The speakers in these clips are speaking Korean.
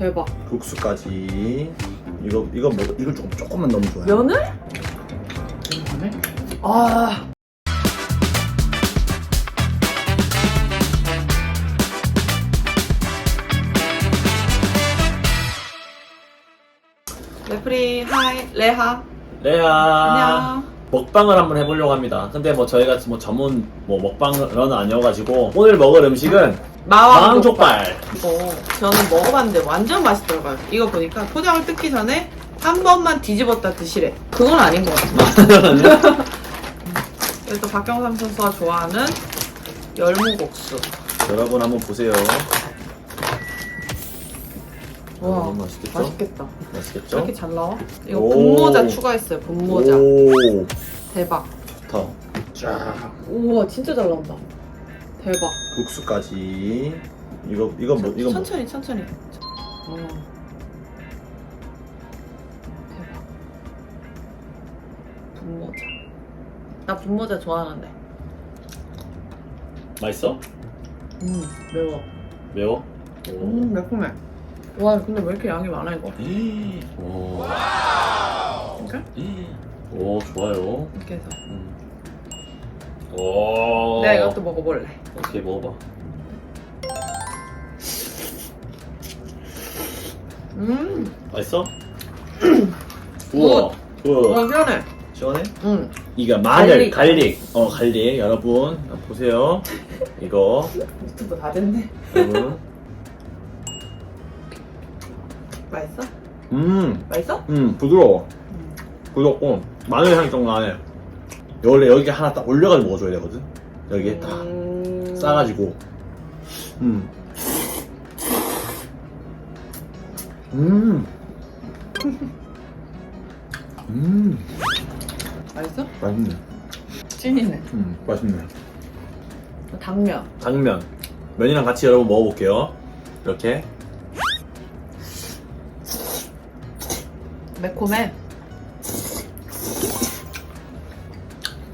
대박. 국수까지. 이거 이거 뭐 이걸 조금 조금만 넣으면 좋아요. 면을? 아. 레프리 하이 레하 레아. 안녕. 먹방을 한번 해보려고 합니다. 근데 뭐 저희가 뭐 전문 뭐 먹방러는 아니어가지고 오늘 먹을 음식은 마왕 마왕족발. 이거 저는 먹어봤는데 완전 맛있더라고요. 이거 보니까 포장을 뜯기 전에 한 번만 뒤집었다 드시래. 그건 아닌 것 같아. 그래서 박경삼 선수가 좋아하는 열무국수. 여러분 한번 보세요. 와, 너무 맛있겠죠? 맛있겠다. 왜 맛있겠죠? 이렇게 잘 나와? 이거 오. 분모자 추가했어요. 분모자. 오, 대박. 좋다. 쫙. 우와, 진짜 잘 나온다. 대박. 국수까지. 이거 이거 뭐 이거 뭐 천천히, 천천히. 어. 대박. 분모자. 나 분모자 좋아하는데. 맛있어? 음, 매워. 매워? 음, 매콤해. 와, 근데 왜 이렇게 양이 많아, 이거? 오. 이렇게? 오 좋아요. 이렇게 해서. 음. 오. 내가 이것도 먹어볼래. 어떻게 먹어봐. 음, 맛있어? 우와. 우와. 와, 시원해. 시원해? 음, 이거 마늘, 갈릭. 갈릭. 어, 갈릭. 여러분, 보세요. 이거. 유튜브 다 됐네. 여러분. 맛있어? 음, 맛있어? 음, 부드러워. 음. 부드럽고, 마늘 향이 좀 나네. 원래 여기 하나 딱 올려가지고 먹어줘야 되거든. 여기에 딱 음... 싸가지고. 음. 음. 음. 맛있어? 맛있네. 찐이네. 음, 맛있네. 당면. 당면. 면이랑 같이 여러분 먹어볼게요. 이렇게. 매콤해.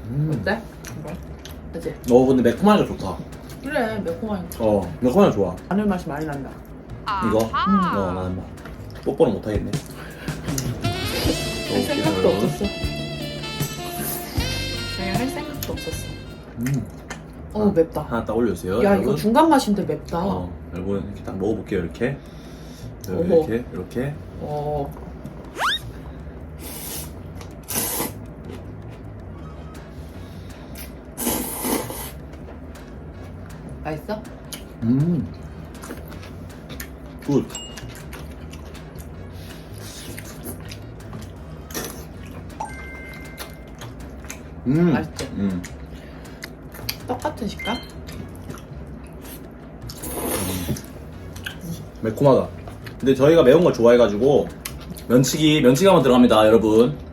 음. 어때? 그치? 어, 근데 매콤하니까 좋다. 그래, 매콤하니까. 어, 매콤하니까 좋아. 마늘 맛이 많이 난다. 이거? 어, 나는 뭐. 뽀뽀는 못하겠네. 할 생각도 없었어. 그냥 할 생각도 없었어. 음. 어, 아, 맵다. 하나 딱 올려주세요. 야, 여러분. 이거 중간 맛인데 맵다. 어, 여러분 이렇게 딱 먹어볼게요. 이렇게. 어머. 이렇게, 이렇게. 어. 맛있어? 음. 굿. 음. 맛있지? 음. 똑같은 식감? 매콤하다. 근데 저희가 매운 걸 좋아해가지고 면치기 면치기 한번 들어갑니다, 여러분.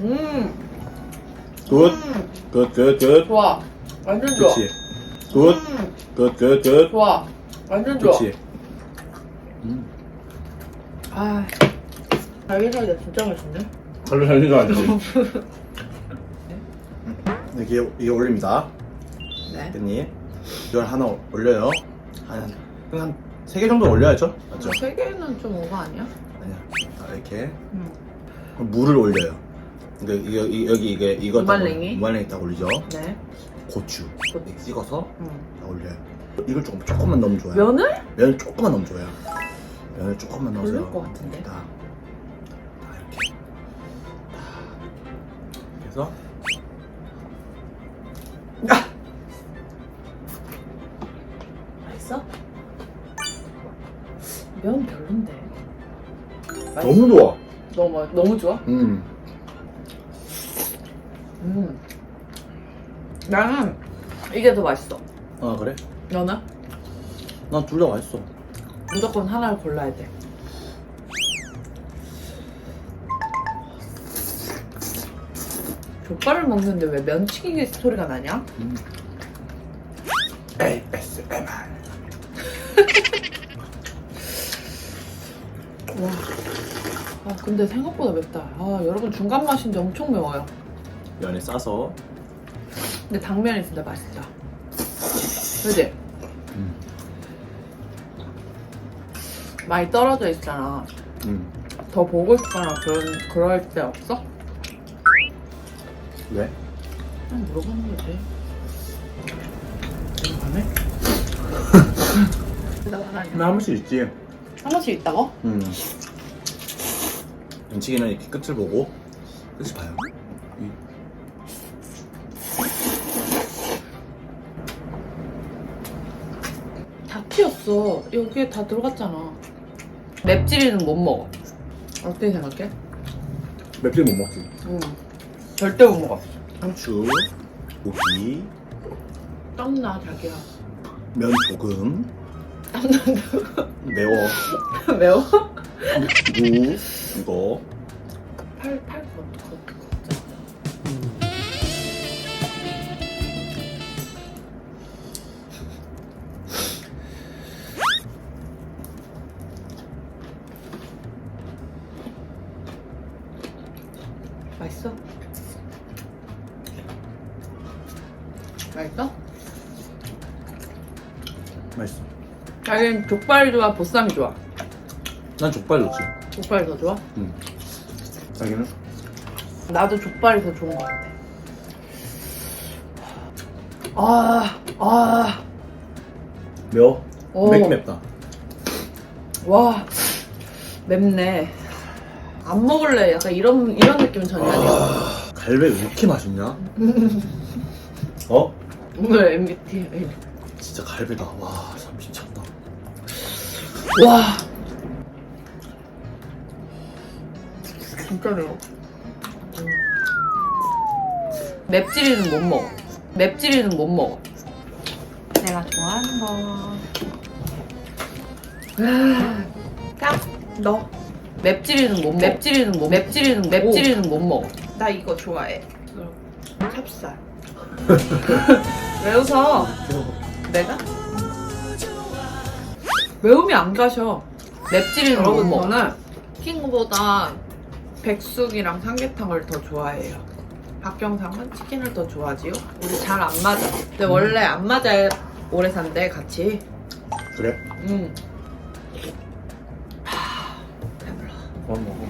음, 굿, 음, 굿, 굿, 굿. 좋아. 완전 좋아. 그렇지. 굿, 음, 굿, 굿, 굿. 좋아. 완전 좋아. 그렇지. 음. 아, 달걀사이다 진짜 맛있네. 별로 줄 알지. 이게 이게 올립니다, 네. 깻잎. 이걸 하나 올려요. 한한세 개 정도 올려야죠, 맞죠? 세 개는 좀 오버 아니야? 아니야. 자, 이렇게 응. 물을 올려요. 그러니까 이게 이- 여기 이게 이거 딱 무말랭이? 올- 무말랭이 딱 올리죠. 네. 고추 찍어서 응. 딱 올려요. 이걸 조금 조금만 넣으면 좋아요. 면을? 면을 조금만 넣으면 좋아요. 면을 조금만 넣어서 별로일 것 같은데. 딱, 딱 이렇게 딱 그래서 맛있어? 면 별론데. 너무 좋아. 너무 맛- 너무 좋아? 음. 음. 나는 이게 더 맛있어. 아 그래? 너는? 난 둘 다 맛있어. 무조건 하나를 골라야 돼. 족발을 먹는데 왜 면치기 소리가 나냐? 음. ASMR. 와. 아 근데 생각보다 맵다. 아 여러분 중간 맛인데 엄청 매워요. 면에 싸서 근데 당면이 진짜 맛있다. 그지? 음. 많이 떨어져 있잖아. 음. 더 보고 싶거나 그런 그럴 때 없어? 왜? 그냥 물어보는 거지. 안 해? 나한 번씩 있지 한 번씩 있다고? 음. 음식이는 이렇게 끝을 보고 끝이 봐요 이- 다 튀었어. 여기에 다 들어갔잖아. 맵찔이는 못 먹어. 어떻게 생각해? 맵찔 못 먹지 응. 절대 못 먹어. 상추 고기 땀나 자기야. 면 조금 땀난다고. 매워 매워? 무 이거 팔, 팔 거, 거, 거. 맛있어? 맛있어? 맛있어 자기는 족발이 좋아, 보쌈이 좋아? 난 족발 좋지 족발이 더 좋아? 응 자기는? 나도 족발이 더 좋은 것 같아. 아, 아, 매워? 오. 맵긴 맵다 와, 맵네. 안 먹을래. 약간 이런 이런 느낌은 전혀 아니야. 갈비 왜 이렇게 맛있냐? 어? 오늘 MBTI. 진짜 갈비다 와 참 미쳤다 와, 진짜 매워. 맵찔이는 못 먹어. 맵찔이는 못 먹어. 내가 좋아하는 거. 딱 너. 맵찔이는 못 먹어. 맵찔이는 못 맵찔이는 맵찔이는 못 먹어. 나 이거 좋아해. 찹쌀. 왜 웃어? 내가? 매움이 안 가셔. 맵찔이는 못 여러분, 먹어. 저는 치킨보다 백숙이랑 삼계탕을 더 좋아해요. 박경상은 치킨을 더 좋아하지요? 우리 잘 안 맞아. 근데 원래 안 맞아야 오래 산대, 같이. 그래? 응. 하, 배불러. 그럼 먹어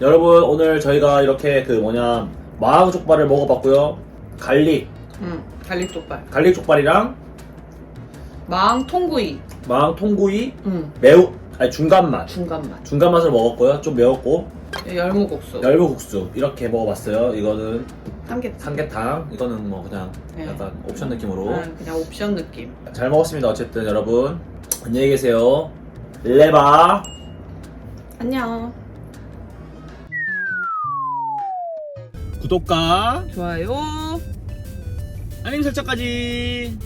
여러분 오늘 저희가 이렇게 그 뭐냐 마왕족발을 먹어봤고요 갈릭 응. 갈릭 족발. 갈릭 족발이랑 마ang 통구이. 마왕 통구이 응. 매우 아니 중간 맛 중간 맛. 중간 맛을 먹었고요 좀 매웠고 열무국수. 열무국수 이렇게 먹어봤어요 이거는 삼계탕. 삼계탕 이거는 뭐 그냥 네. 약간 옵션 느낌으로 응, 그냥 옵션 느낌. 잘 먹었습니다 어쨌든 여러분 안녕히 계세요 레바 안녕. 구독과 좋아요. 알림 설정까지